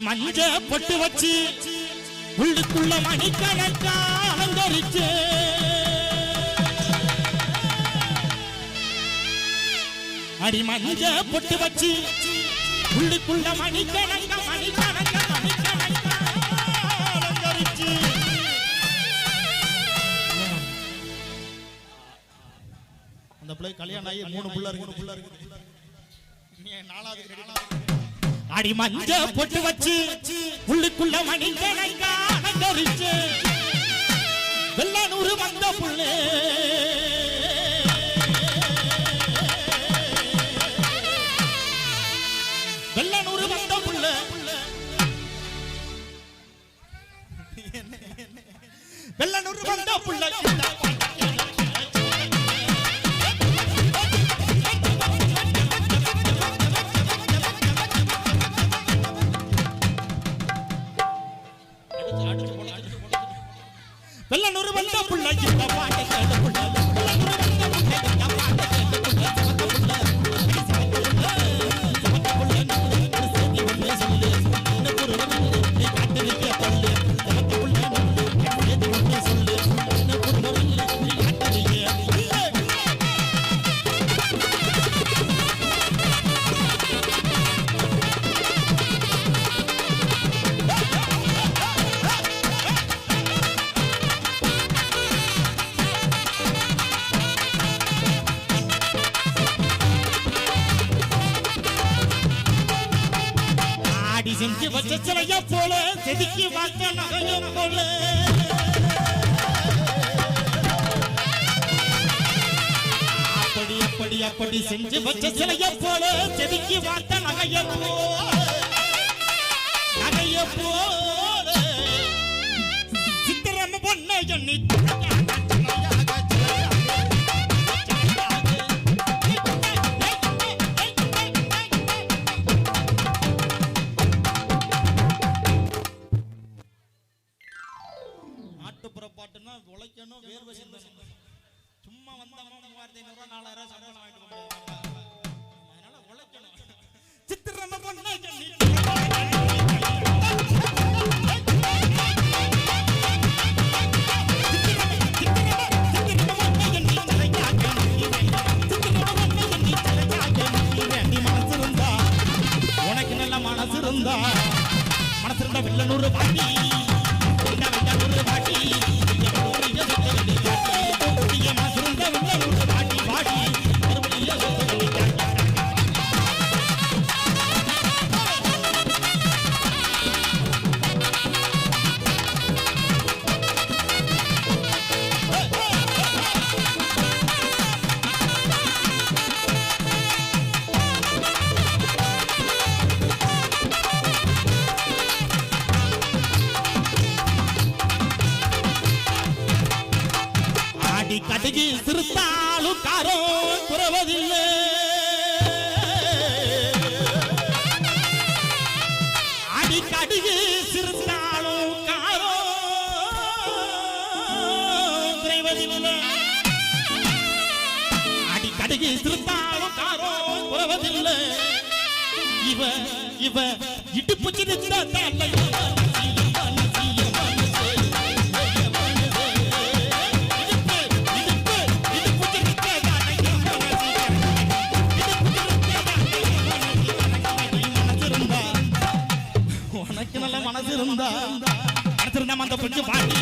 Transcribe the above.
மஞ்ச பொட்டு வச்சு உள்ளுக்குள்ள மணிக்கணக்கா அலங்கரிச்சு. அடி மஞ்ச பொட்டு வச்சு உள்ளுக்குள்ள மணிக்கணக்கா மணிக்கணக்கா மணிக்கணக்கா அலங்கரிச்சு. அந்த பிள்ளை கல்யாணம் ஆகி மூணு புள்ள இருக்கு நாலாவது அடி மஞ்ச பொட்டு வச்சு உள்ளுக்குள்ள மணிக்கணக்கா அலங்கரிச்சு வெள்ளனூர் வந்த புள்ளு. வெள்ளனூர் வந்த புள்ள. வெள்ளனூர் வந்த புள்ள. வெள்ளனூர் வந்த புள்ள இந்த பாட்டை புள்ள சிலைய போல செதுக்கி வாக்க நகையும் போல. அப்படி அப்படி அப்படி செஞ்சு வச்ச சிலைய போல செதுக்கி வாக்க நகைய போல. நகைய போல. சித்திரம் பொண்ணு எண்ணி வேர்வை சிந்தணும் சும்மா வந்தவங்க மூவாயிரத்தி ஐநூறுரூவா நாலாயிரம் சம்பளம் வாங்கிட்டு அதனால உழைக்கணும். சித்திரம ஆடி கடுகு சிறுத்தாலும் காரம் குறவதில்லை. ஆடி கடுகு சிறுத்தாலும் காரோ குறைவதில்லை. ஆடி கடுகு சிறுத்தாலும் காரோ குறவதில்லை. இவ இவ இடுப்பு சிரித்த தலை இருந்தா அடுத்திருந்தா அந்த கொஞ்சம் பாட்டி